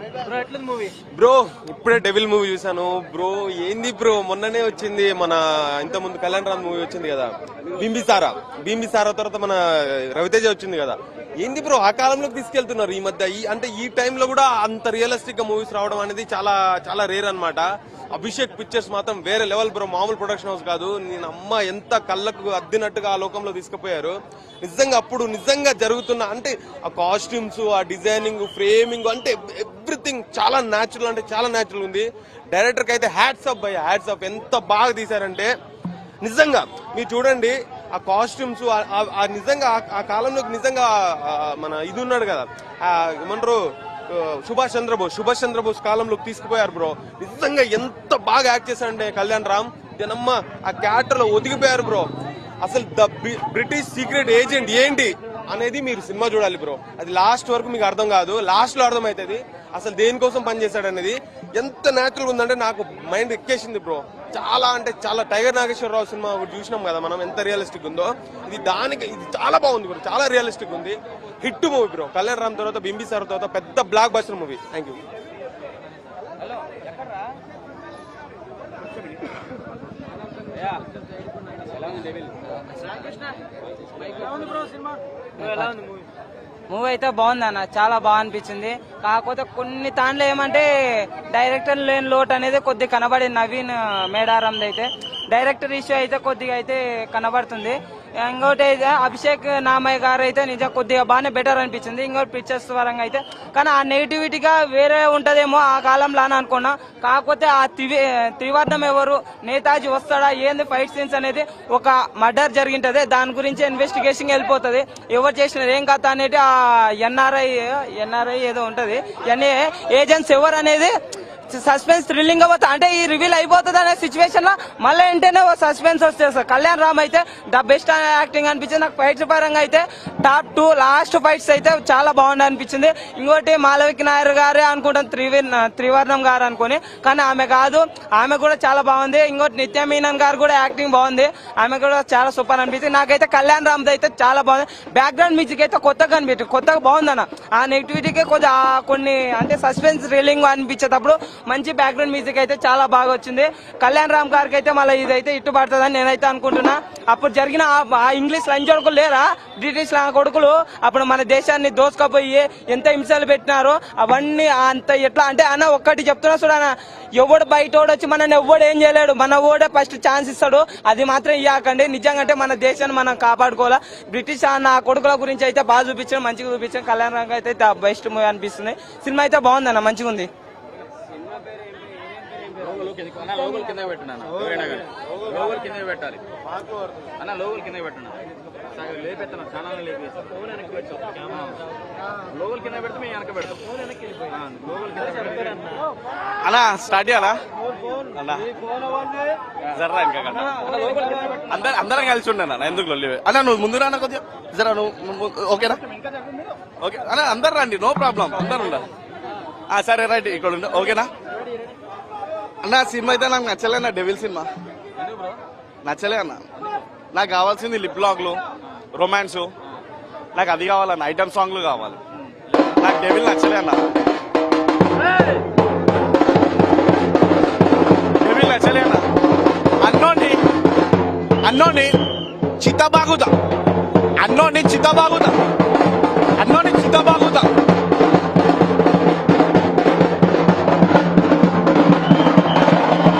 Bro movie bro ఇప్పుడే devil movie చూసాను bro ఏంది బ్రో? మొన్ననే వచ్చింది మన ఇంత ముందు కళ్యాణ్ రామ్ మూవీ వచ్చింది కదా. బింబిసారా. బింబిసారా తర్వాత మన రవితేజ వచ్చింది కదా. ఏంది బ్రో ఆ కాలంలోకి తీసుకెళ్తున్నారు ఈ మధ్య? ఈ అంటే ఈ టైంలో కూడా అంత రియలిస్టిక్గా మూవీస్ రావడం అనేది చాలా చాలా రేర్ అన్నమాట. అభిషేక్ పిక్చర్స్ మాత్రం వేరే లెవెల్ బ్రో. మామూలు ప్రొడక్షన్ హౌస్ కాదు. నేను అమ్మ ఎంత కళ్ళకు అద్దినట్టుగా ఆ లోకంలో తీసుకుపోయారు. నిజంగా అప్పుడు నిజంగా జరుగుతున్న అంటే ఆ కాస్ట్యూమ్స్ ఆ డిజైనింగ్ ఫ్రేమింగ్ అంటే ఎవ్రీథింగ్ చాలా న్యాచురల్ అంటే చాలా న్యాచురల్ ఉంది. డైరెక్టర్కి అయితే హ్యాట్స్ అప్ భయ హ్యాట్స్ అప్ ఎంత బాగా తీశారంటే నిజంగా మీరు చూడండి ఆ కాస్ట్యూమ్స్ ఆ నిజంగా ఆ- కాలంలో నిజంగా మన ఇది ఉన్నాడు కదా ఆ, ఏమంటారు సుభాష్ చంద్రబోస్ సుభాష్ చంద్రబోస్ కాలంలోకి తీసుకుపోయారు బ్రో. నిజంగా ఎంత బాగా యాక్ట్ చేశారంటే కళ్యాణ్ రామ్ జనమ్మ ఆ క్యారెక్టర్లో ఒదిగిపోయారు బ్రో. అసలు ద బ్రిటిష్ సీక్రెట్ ఏజెంట్ ఏంటి? అనేది మీరు సినిమా చూడాలి బ్రో అది లాస్ట్ వరకు మీకు అర్థం కాదు. లాస్ట్లో అర్థం అవుతుంది అసలు దేనికోసం పనిచేశాడు అనేది ఎంత న్యాచురల్ ఉందంటే నాకు మైండ్ ఎక్కేసింది బ్రో చాలా అంటే చాలా టైగర్ నాగేశ్వరరావు సినిమా ఒకటి చూసినాం కదా మనం. ఎంత రియలిస్టిక్ ఉందో. ఇది దానికి ఇది చాలా బాగుంది బ్రో చాలా రియలిస్టిక్ ఉంది. Hit movie bro Kalyan Ram తర్వాత బింబిసార్ తర్వాత పెద్ద blockbuster movie thank you movie movie అయితే బాగుంది అన్న. చాలా బాగా అనిపించింది. కాకపోతే కొన్ని తాండ్లు ఏమంటే డైరెక్టర్ లేని లోటు అనేది కొద్దిగా కనబడింది నవీన్ మేడారంది అయితే. డైరెక్టర్ ఇష్యూ అయితే కొద్దిగా అయితే కనబడుతుంది. ఇంకోటి అయితే అభిషేక్ నామయ్య గారు అయితే నిజం కొద్దిగా బాగానే బెటర్ అనిపించింది. ఇంకోటి పిక్చర్స్ పరంగా అయితే. కానీ ఆ నెగిటివిటీగా వేరే ఉంటుందేమో ఆ కాలంలో అని అనుకున్నా. కాకపోతే ఆ త్రివి త్రివర్ణం ఎవరు? నేతాజీ వస్తాడా? ఏంది ఫైట్ సీన్స్ అనేది ఒక మర్డర్ జరిగింటది. దాని గురించి ఇన్వెస్టిగేషన్ వెళ్ళిపోతుంది. ఎవరు చేసినారు? ఏం కథ అనేది ఆ ఎన్ఆర్ఐ ఎన్ఆర్ఐ ఏదో ఉంటుంది. ఎన్ఏ ఏజెంట్స్ ఎవరు అనేది సస్పెన్స్ థ్రిల్లింగ్ పోతా. అంటే ఈ రివీల్ అయిపోతుంది అనే సిచ్యువేషన్లో మళ్ళీ వెంటనే ఓ సస్పెన్స్ వచ్చేస్తారు కళ్యాణ్ రామ్ అయితే ద బెస్ట్ యాక్టింగ్ అనిపించింది. నాకు ఫైట్స్ పరంగా అయితే టాప్ టూ లాస్ట్ ఫైట్స్ అయితే చాలా బాగుంది అనిపించింది. ఇంకోటి మాలవిక నాయర్ గారే అనుకుంటాను త్రివీర్ త్రివర్ణం గారు అనుకుని. కానీ ఆమె కాదు ఆమె కూడా చాలా బాగుంది. ఇంకోటి నిత్య మీనన్ గారు కూడా యాక్టింగ్ బాగుంది. ఆమె కూడా చాలా సూపర్ అనిపించింది. నాకైతే కళ్యాణ్ రామ్ అయితే చాలా బాగుంది. బ్యాక్గ్రౌండ్ మ్యూజిక్ అయితే కొత్తగా అనిపించింది. కొత్తగా బాగుంది అన్న ఆ నెగిటివిటీకి కొంచెం కొన్ని అంటే సస్పెన్స్ రిలింగ్ అనిపించేటప్పుడు మంచి బ్యాక్గ్రౌండ్ మ్యూజిక్ అయితే చాలా బాగా వచ్చింది. కళ్యాణ్ రామ్ గారికి అయితే మళ్ళీ ఇదైతే ఇట్టు పడుతుందని నేనైతే అనుకుంటున్నా. అప్పుడు జరిగిన ఆ- ఇంగ్లీష్ లంచ్ కొడుకులు లేరా? బ్రిటిష్ కొడుకులు. అప్పుడు మన దేశాన్ని దోసుకపోయి ఎంత హింసలు పెట్టినారో అవన్నీ అంత ఎట్లా అంటే అన్న ఒక్కటి చెప్తున్నా చూడన్న ఎవడు బయట వచ్చి మనని ఎవడు ఏం చేయలేడు. మన ఓడే ఫస్ట్ ఛాన్స్ ఇస్తాడు. అది మాత్రం ఇవ్వకండి నిజంగా అంటే మన దేశాన్ని మనం కాపాడుకోవాలా. బ్రిటిష్ ఆ నా కొడుకుల గురించి అయితే బాగా చూపించాం మంచిగా చూపించాం కళ్యాణ్ రంగ అయితే బెస్ట్ మూవీ అనిపిస్తుంది. సినిమా అయితే బాగుందన్న మంచిగా ఉంది అన్న లోగోలు కింద పెట్టినా ఎవరైనా లోగోలు కింద పెట్టాలి. అన్న లోగోలు కింద పెట్టినా? సగం లేపెత్తాను? చాలా లేపేస్తాను లోగోలు కింద పెడితే మేము వెనక పెడతాం. లోగోలు కింద అన్నా స్టార్ట్ చేయాలా? అన్నా. జర్రా ఇంకా అందరు అందరం కలిసి ఉండే అన్న. ఎందుకు లొల్లి? అన్నా నువ్వు ముందు రానా కొద్దిగా? జరా నువ్వు ఓకేనా? ఓకే. అన్నా అందరు రండి. No problem. అందరు ఉండాలి. ఆ, సరే రైట్. ఇక్కడ ఉండ. ఓకేనా? అన్న సినిమా అయితే నాకు నచ్చలే అన్న డెవిల్ సినిమా. నచ్చలే అన్న. నాకు కావాల్సింది లిప్ లాగ్లు రొమాన్స్ నాకు అది కావాలన్న ఐటమ్ సాంగ్లు కావాలి. నాకు డెవిల్ నచ్చలే అన్న. డెవిల్ నచ్చలే అన్న. అన్నోని అన్నోని చిత్తబాగుదా అన్నోని చిత్తబాగుదా